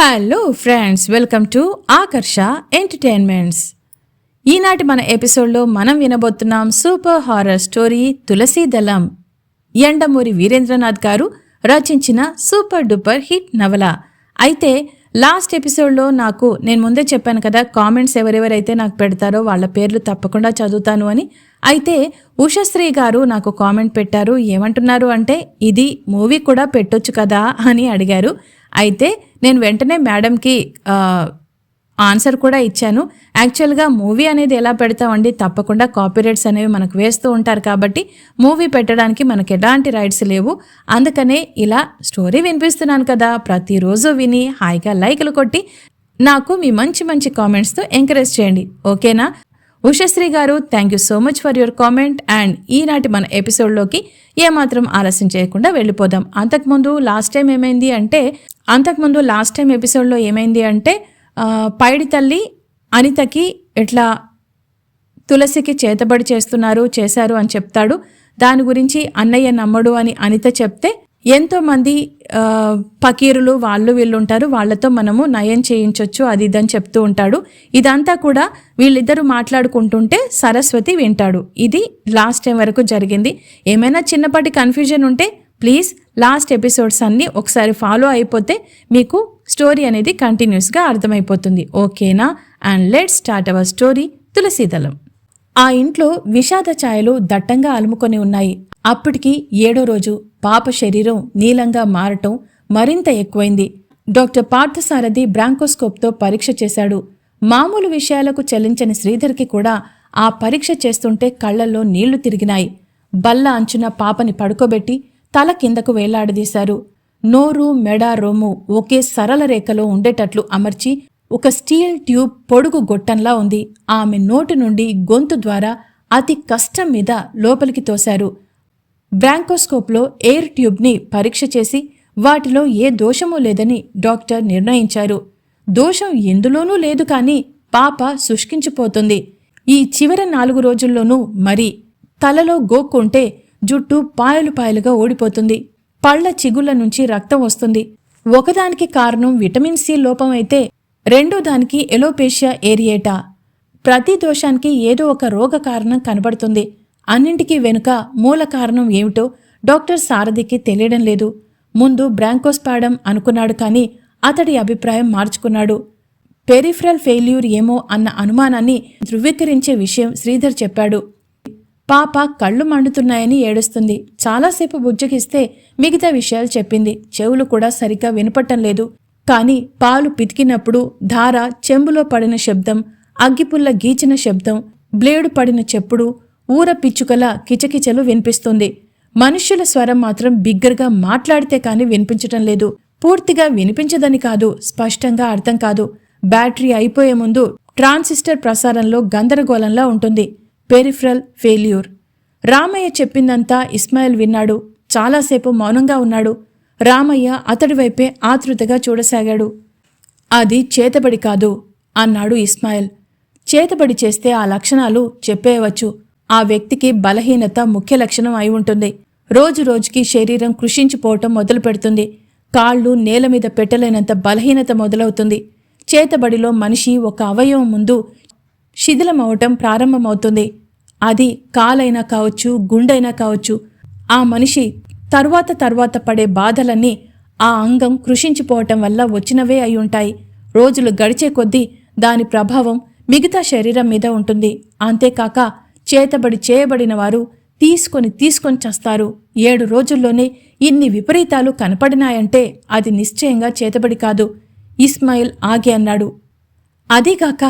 Hello friends welcome to Aakarsha entertainments ఈనాటి మన ఎపిసోడ్లో మనం వినబోతున్నాం super horror story Tulasi Dalam. Yandamuri Veerendranath గారు రచించిన సూపర్ డూపర్ హిట్ నవల. అయితే లాస్ట్ ఎపిసోడ్లో నాకు నేను ముందే చెప్పాను కదా కామెంట్స్ ఎవరెవరైతే నాకు పెడతారో వాళ్ళ పేర్లు తప్పకుండా చదువుతాను అని. అయితే ఉషశ్రీ గారు నాకు కామెంట్ పెట్టారు ఏమంటున్నారు అంటే ఇది మూవీ కూడా పెట్టొచ్చు కదా అని అడిగారు. అయితే నేను వెంటనే మేడంకి ఆన్సర్ కూడా ఇచ్చాను. యాక్చువల్గా మూవీ అనేది ఎలా పెడతామండి తప్పకుండా కాపీరైట్స్ అనేవి మనకు వేస్తూ ఉంటారు కాబట్టి మూవీ పెట్టడానికి మనకు ఎలాంటి రైట్స్ లేవు. అందుకనే ఇలా స్టోరీ వినిపిస్తున్నాను కదా ప్రతిరోజు విని హాయిగా లైకులు కొట్టి నాకు మీ మంచి మంచి కామెంట్స్తో ఎంకరేజ్ చేయండి. ఓకేనా? Ushasri garu thank you so much for your comment and ఈనాటి మన ఎపిసోడ్లోకి ఏమాత్రం ఆలస్యం చేయకుండా వెళ్ళిపోదాం. అంతకుముందు లాస్ట్ టైం ఏమైంది అంటే అంతకుముందు లాస్ట్ టైం ఎపిసోడ్లో ఏమైంది అంటే పైడి తల్లి అనితకి ఇట్లా తులసికి చేతబడి చేస్తున్నారు చేశారు అని చెప్తాడు. దాని గురించి అన్నయ్య నమ్మడు అని అనిత చెప్తే ఎంతోమంది పకీరులు వాళ్ళు వీళ్ళు ఉంటారు వాళ్ళతో మనము నయం చేయించవచ్చు అది ఇదని చెప్తూ ఉంటాడు. ఇదంతా కూడా వీళ్ళిద్దరూ మాట్లాడుకుంటుంటే సరస్వతి వింటాడు. ఇది లాస్ట్ టైం వరకు జరిగింది. ఏమైనా చిన్నపాటి కన్ఫ్యూజన్ ఉంటే ప్లీజ్ లాస్ట్ ఎపిసోడ్స్ అన్నీ ఒకసారి ఫాలో అయిపోతే మీకు స్టోరీ అనేది కంటిన్యూస్గా అర్థమైపోతుంది. ఓకేనా? And let start our story Tulasidalam. ఆ ఇంట్లో విషాద ఛాయలు దట్టంగా అలుముకొని ఉన్నాయి. అప్పటికి ఏడో రోజు పాప శరీరం నీలంగా మారటం మరింత ఎక్కువైంది. డాక్టర్ పార్థసారథి బ్రాంకోస్కోప్తో పరీక్ష చేశాడు. మామూలు విషయాలకు చెల్లించని శ్రీధర్కి కూడా ఆ పరీక్ష చేస్తుంటే కళ్ళల్లో నీళ్ళు తిరిగినాయి. బల్ల అంచున పాపని పడుకోబెట్టి తల కిందకు వేలాడదీశారు. నోరు మెడ రొమ్ము ఒకే సరళ రేఖలో ఉండేటట్లు అమర్చి ఒక స్టీల్ ట్యూబ్ పొడుగు గొట్టంలా ఉంది. ఆమె నోటి నుండి గొంతు ద్వారా అతి కష్టం మీద లోపలికి తోశారు. బ్రాంకోస్కోప్లో ఎయిర్ ట్యూబ్ని పరీక్ష చేసి వాటిలో ఏ దోషమూ లేదని డాక్టర్ నిర్ణయించారు. దోషం ఎందులోనూ లేదు కానీ పాప శుష్కించిపోతుంది. ఈ చివరి నాలుగు రోజుల్లోనూ మరి తలలో గోక్కుంటే జుట్టు పాయలు పాయలుగా ఓడిపోతుంది పళ్ళ చిగుళ్ళ నుంచి రక్తం వస్తుంది. ఒకదానికి కారణం విటమిన్ సి లోపం అయితే రెండో దానికి ఎలోపేషియా ఏరియేటా. ప్రతి దోషానికి ఏదో ఒక రోగ కారణం కనబడుతుంది. అన్నింటికీ వెనుక మూల కారణం ఏమిటో డాక్టర్ సారథికి తెలియడం లేదు. ముందు బ్రాంకోస్పాడం అనుకున్నాడు కానీ అతడి అభిప్రాయం మార్చుకున్నాడు. పెరిఫరల్ ఫెయిల్యూర్ ఏమో అన్న అనుమానాన్ని ధృవీకరించే విషయం శ్రీధర్ చెప్పాడు. పాప కళ్ళు మండుతున్నాయని ఏడుస్తుంది. చాలాసేపు బుజ్జగిస్తే మిగతా విషయాలు చెప్పింది. చెవులు కూడా సరిగ్గా వినపట్టం లేదు. కాని పాలు పితికినప్పుడు ధార చెంబులో పడిన శబ్దం అగ్గిపుల్ల గీచిన శబ్దం బ్లేడు పడిన చెప్పుడు ఊర పిచ్చుకల కిచకిచలు వినిపిస్తుంది. మనుష్యుల స్వరం మాత్రం బిగ్గరగా మాట్లాడితే కాని వినిపించటం లేదు. పూర్తిగా వినిపించదని కాదు స్పష్టంగా అర్థం కాదు. బ్యాటరీ అయిపోయే ముందు ట్రాన్సిస్టర్ ప్రసారంలో గందరగోళంలా ఉంటుంది. పెరిఫ్రల్ ఫెయిల్యూర్. రామయ్య చెప్పిందంతా ఇస్మాయిల్ విన్నాడు. చాలాసేపు మౌనంగా ఉన్నాడు. రామయ్య అతడి వైపే ఆతృతగా చూడసాగాడు. అది చేతబడి కాదు అన్నాడు ఇస్మాయిల్. చేతబడి చేస్తే ఆ లక్షణాలు చెప్పేయవచ్చు. ఆ వ్యక్తికి బలహీనత ముఖ్య లక్షణం అయి ఉంటుంది. రోజు రోజుకి శరీరం కృషించిపోవటం మొదలు పెడుతుంది. కాళ్ళు నేల మీద పెట్టలేనంత బలహీనత మొదలవుతుంది. చేతబడిలో మనిషి ఒక అవయవం ముందు శిథిలమవటం ప్రారంభమవుతుంది. అది కాలైనా కావచ్చు గుండైనా కావచ్చు ఆ మనిషి తర్వాత తర్వాత పడే బాధలన్నీ ఆ అంగం కృషించిపోవటం వల్ల వచ్చినవే అయి ఉంటాయి రోజులు గడిచే కొద్దీ దాని ప్రభావం మిగతా శరీరం మీద ఉంటుంది. అంతేకాక చేతబడి చేయబడిన వారు తీసుకొని తీసుకొని చస్తారు. ఏడు రోజుల్లోనే ఇన్ని విపరీతాలు కనపడినాయంటే అది నిశ్చయంగా చేతబడి కాదు. ఇస్మాయిల్ ఆగి అన్నాడు. అదీగాక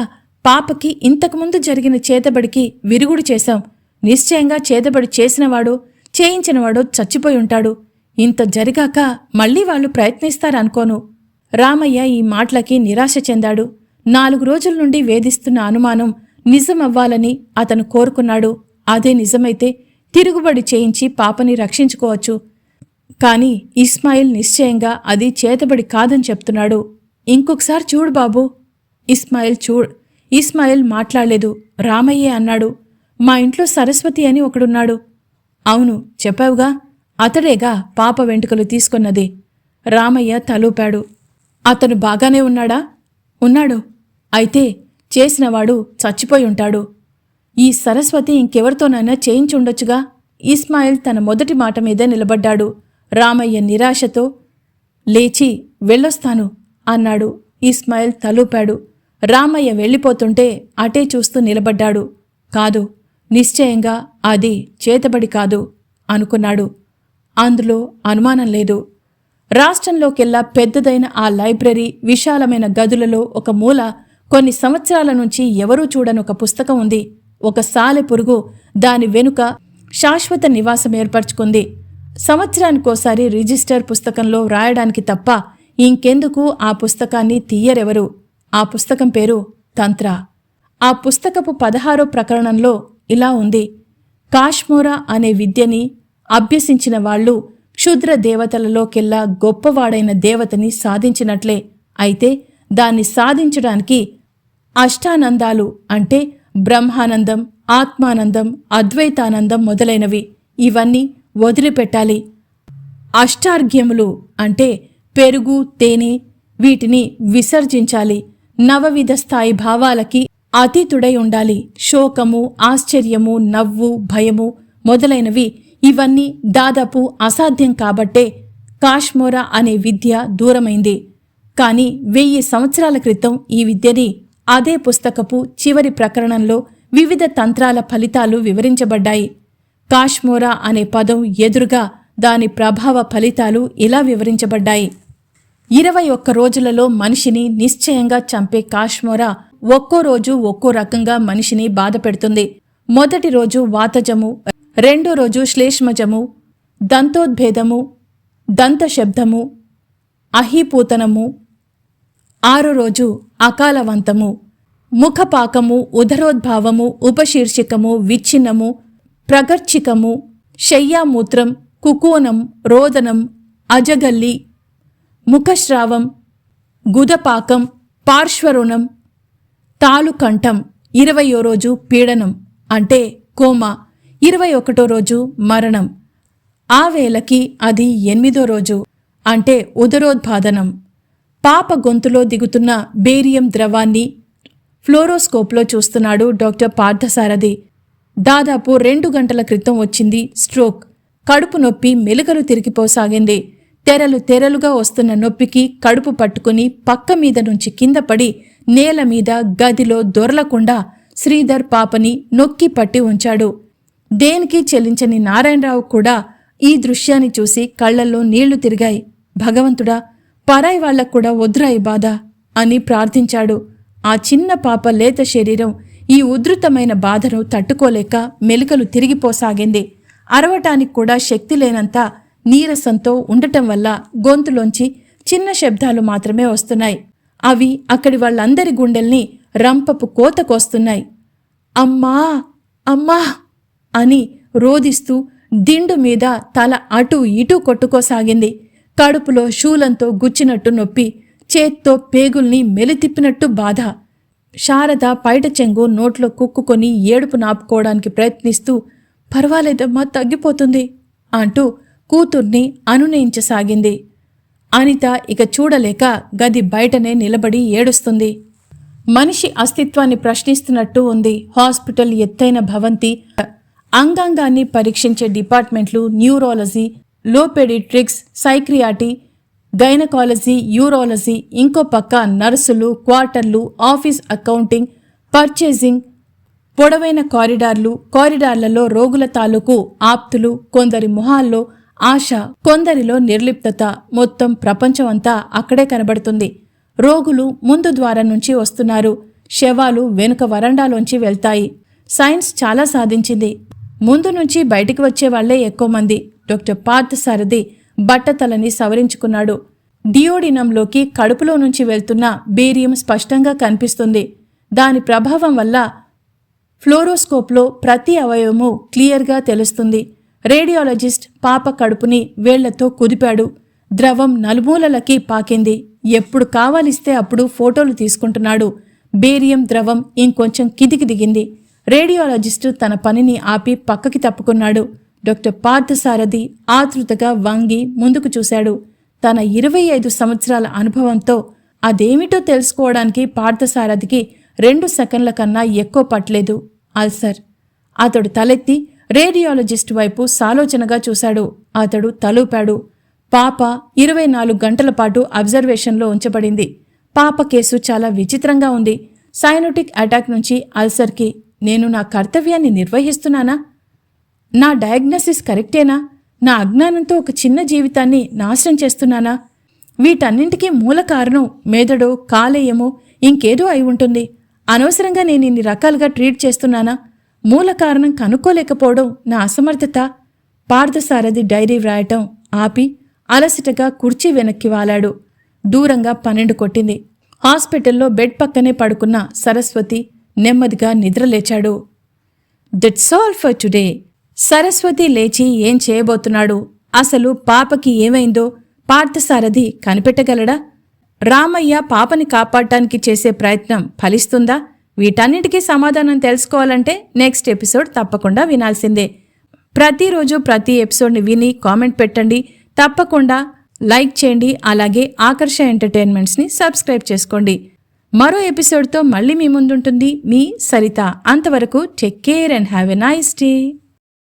పాపకి ఇంతకుముందు జరిగిన చేతబడికి విరుగుడు చేశాం. నిశ్చయంగా చేతబడి చేసినవాడు చేయించినవాడో చచ్చిపోయి ఉంటాడు. ఇంత జరిగాక మళ్ళీ వాళ్ళు ప్రయత్నిస్తారనుకోను. రామయ్య ఈ మాటలకి నిరాశ చెందాడు. నాలుగు రోజుల నుండి వేధిస్తున్న అనుమానం నిజమవ్వాలని అతను కోరుకున్నాడు. అదే నిజమైతే తిరుగుబడి చేయించి పాపని రక్షించుకోవచ్చు. కాని ఇస్మాయిల్ నిశ్చయంగా అది చేతబడి కాదని చెప్తున్నాడు. ఇంకొకసారి చూడు బాబు. ఇస్మాయిల్ చూడ్ ఇస్మాయిల్ మాట్లాడలేదు. రామయ్యే అన్నాడు. మా ఇంట్లో సరస్వతి అని ఒకడున్నాడు. అవును చెప్పావుగా? అతడేగా పాప వెంట్రుకలు తీసుకున్నది. రామయ్య తలూపాడు. అతను బాగానే ఉన్నాడా? ఉన్నాడు. అయితే చేసినవాడు చచ్చిపోయి ఉంటాడు. ఈ సరస్వతి ఇంకెవరితోనైనా చేయించుండొచ్చుగా? ఇస్మాయిల్ తన మొదటి మాట మీదే నిలబడ్డాడు. రామయ్య నిరాశతో లేచి వెళ్ళొస్తాను అన్నాడు. ఇస్మాయిల్ తలూపాడు. రామయ్య వెళ్ళిపోతుంటే అటే చూస్తూ నిలబడ్డాడు. కాదు నిశ్చయంగా అది చేతబడి కాదు అనుకున్నాడు. అందులో అనుమానం లేదు. రాష్ట్రంలోకెల్లా పెద్దదైన ఆ లైబ్రరీ విశాలమైన గదులలో ఒక మూల కొన్ని సంవత్సరాల నుంచి ఎవరూ చూడని ఒక పుస్తకం ఉంది. ఒక సాలె పురుగు దాని వెనుక శాశ్వత నివాసం ఏర్పరచుకుంది. సంవత్సరానికోసారి రిజిస్టర్ పుస్తకంలో వ్రాయడానికి తప్ప ఇంకెందుకు ఆ పుస్తకాన్ని తీయరెవరు? ఆ పుస్తకం పేరు తంత్ర. ఆ పుస్తకపు పదహారో ప్రకరణంలో ఇలా ఉంది. కాశ్మోరా అనే విద్యని అభ్యసించిన వాళ్ళు క్షుద్ర దేవతలలోకెల్లా గొప్పవాడైన దేవతని సాధించినట్లే. అయితే దాన్ని సాధించడానికి అష్టానందాలు అంటే బ్రహ్మానందం ఆత్మానందం అద్వైతానందం మొదలైనవి. ఇవన్నీ వదిలిపెట్టాలి. అష్టార్ఘ్యములు అంటే పెరుగు తేనె వీటిని విసర్జించాలి. నవవిధ స్థాయి భావాలకి అతీతుడై ఉండాలి. శోకము ఆశ్చర్యము నవ్వు భయము మొదలైనవి ఇవన్నీ దాదాపు అసాధ్యం కాబట్టే కాశ్మోరా అనే విద్య దూరమైంది. కాని వెయ్యి సంవత్సరాల క్రితం ఈ విద్యని అదే పుస్తకపు చివరి ప్రకరణంలో వివిధ తంత్రాల ఫలితాలు వివరించబడ్డాయి. కాశ్మోరా అనే పదం ఎదురుగా దాని ప్రభావ ఫలితాలు ఇలా వివరించబడ్డాయి. ఇరవై ఒక్క రోజులలో మనిషిని నిశ్చయంగా చంపే కాశ్మోరా ఒక్కో రోజు ఒక్కో రకంగా మనిషిని బాధ పెడుతుంది. మొదటి రోజు వాతజము రెండో రోజు శ్లేష్మజము దంతోద్భేదము దంత శబ్దము అహీపూతనము ఆరో రోజు అకాలవంతము ముఖపాకము ఉదరోద్భావము ఉపశీర్షికము విచ్ఛిన్నము ప్రగర్చికము శయ్యామూత్రం కుకోనం రోదనం అజగల్లి ముఖశ్రావం గుదపాకం పార్శ్వరుణం తాలుకంఠం ఇరవయో రోజు పీడనం అంటే కోమా. ఇరవై ఒకటో రోజు మరణం. ఆ వేళకి అది ఎనిమిదో రోజు అంటే ఉదరోద్పాదనం పాప గొంతులో దిగుతున్న బేరియం ద్రవాన్ని ఫ్లోరోస్కోప్లో చూస్తున్నాడు డాక్టర్ పార్థసారథి. దాదాపు రెండు గంటల క్రితం వచ్చింది స్ట్రోక్. కడుపు నొప్పి మెలుకలు తిరిగిపోసాగింది. తెరలు తెరలుగా వస్తున్న నొప్పికి కడుపు పట్టుకుని పక్క మీద నుంచి కింద పడి నేల మీద గదిలో దొరలకుండా శ్రీధర్ పాపని నొక్కి పట్టి ఉంచాడు. దేనికి చెల్లించని నారాయణరావు కూడా ఈ దృశ్యాన్ని చూసి కళ్ళల్లో నీళ్ళు తిరిగాయి. భగవంతుడా పరాయి వాళ్ళకు కూడా వద్దురాయి బాధ అని ప్రార్థించాడు. ఆ చిన్న పాప లేత శరీరం ఈ ఉధృతమైన బాధను తట్టుకోలేక మెలికలు తిరిగిపోసాగింది. అరవటానికి కూడా శక్తి లేనంత నీరసంతో ఉండటం వల్ల గొంతులోంచి చిన్న శబ్దాలు మాత్రమే వస్తున్నాయి. అవి అక్కడి వాళ్ళందరి గుండెల్ని రంపపు కోతకొస్తున్నాయి. అమ్మా! అమ్మా! అని రోదిస్తూ దిండు మీద తల అటూ ఇటూ కొట్టుకోసాగింది. కడుపులో శూలంతో గుచ్చినట్టు నొప్పి చేత్తో పేగుల్ని మెలితిప్పినట్టు బాధ. శారద పైట చెంగు నోట్లో కుక్కుకొని ఏడుపు నాపుకోవడానికి ప్రయత్నిస్తూ పర్వాలేదమ్మా తగ్గిపోతుంది అంటూ కూతుర్ని అనునయించసాగింది. అనిత ఇక చూడలేక గది బయటనే నిలబడి ఏడుస్తుంది. మనిషి అస్తిత్వాన్ని ప్రశ్నిస్తున్నట్టు ఉంది. హాస్పిటల్ ఎత్తైన భవంతి అంగాంగాన్ని పరీక్షించే డిపార్ట్మెంట్లు న్యూరాలజీ లోపెడిట్రిక్స్ సైక్రియాటి గైనకాలజీ యూరాలజీ ఇంకో పక్క నర్సులు క్వార్టర్లు ఆఫీస్ అకౌంటింగ్ పర్చేసింగ్ పొడవైన కారిడార్లు కారిడార్లలో రోగుల తాలూకు ఆప్తులు కొందరి మొహాల్లో ఆశ కొందరిలో నిర్లిప్తత మొత్తం ప్రపంచమంతా అక్కడే కనబడుతుంది. రోగులు ముందు ద్వారం నుంచి వస్తున్నారు. శవాలు వెనుక వరండాలోంచి వెళ్తాయి. సైన్స్ చాలా సాధించింది. ముందు నుంచి బయటికి వచ్చే వాళ్ళే ఎక్కువ మంది. డాక్టర్ పార్థ సారథి బట్టతలని సవరించుకున్నాడు. డియోడినంలోకి కడుపులో నుంచి వెళ్తున్న బేరియం స్పష్టంగా కనిపిస్తుంది. దాని ప్రభావం వల్ల ఫ్లోరోస్కోప్లో ప్రతి అవయవము క్లియర్గా తెలుస్తుంది. రేడియాలజిస్ట్ పాప కడుపుని వేళ్ళతో కుదిపాడు. ద్రవం నలుమూలలకి పాకింది. ఎప్పుడు కావాలిస్తే అప్పుడు ఫోటోలు తీసుకుంటున్నాడు. బేరియం ద్రవం ఇంకొంచెం కిదికి దిగింది. రేడియాలజిస్టు తన పనిని ఆపి పక్కకి తప్పుకున్నాడు. డాక్టర్ పార్థసారథి ఆతృతగా వంగి ముందుకు చూశాడు. తన ఇరవై ఐదు సంవత్సరాల అనుభవంతో అదేమిటో తెలుసుకోవడానికి పార్థసారథికి రెండు సెకండ్ల కన్నా ఎక్కువ పట్టలేదు. అల్సర్. అతడు తలెత్తి రేడియాలజిస్ట్ వైపు సాలోచనగా చూశాడు. అతడు తలూపాడు. పాప ఇరవై నాలుగు గంటల పాటు అబ్జర్వేషన్లో ఉంచబడింది. పాప కేసు చాలా విచిత్రంగా ఉంది. సైనోటిక్ అటాక్ నుంచి అల్సర్కి నేను నా కర్తవ్యాన్ని నిర్వహిస్తున్నానా? నా డయాగ్నోసిస్ కరెక్టేనా? నా అజ్ఞానంతో ఒక చిన్న జీవితాన్ని నాశనం చేస్తున్నానా? వీటన్నింటికీ మూల కారణం మెదడో కాలేయమో ఇంకేదో అయి ఉంటుంది. అనవసరంగా నేను ఇన్ని రకాలుగా ట్రీట్ చేస్తున్నానా? మూల కారణం కనుక్కోలేకపోవడం నా అసమర్థత. పార్థసారథి డైరీ వ్రాయటం ఆపి అలసటగా కుర్చీ వెనక్కి వాలాడు. దూరంగా పన్నెండు కొట్టింది. హాస్పిటల్లో బెడ్ పక్కనే పడుకున్న సరస్వతి నెమ్మదిగా నిద్రలేచాడు that's all for today Saraswati లేచి ఏం చేయబోతున్నాడు? అసలు పాపకి ఏమైందో పార్థసారథి కనిపెట్టగలడా? రామయ్య పాపని కాపాడటానికి చేసే ప్రయత్నం ఫలిస్తుందా? వీటన్నిటికీ సమాధానం తెలుసుకోవాలంటే నెక్స్ట్ ఎపిసోడ్ తప్పకుండా వినాల్సిందే. ప్రతిరోజు ప్రతి ఎపిసోడ్ని విని కామెంట్ పెట్టండి. తప్పకుండా లైక్ చేయండి. అలాగే ఆకర్ష ఎంటర్టైన్మెంట్స్ని సబ్స్క్రైబ్ చేసుకోండి. మరో ఎపిసోడ్తో మళ్ళీ మీ ముందుంటుంది మీ సరిత. అంతవరకు take care and have a nice day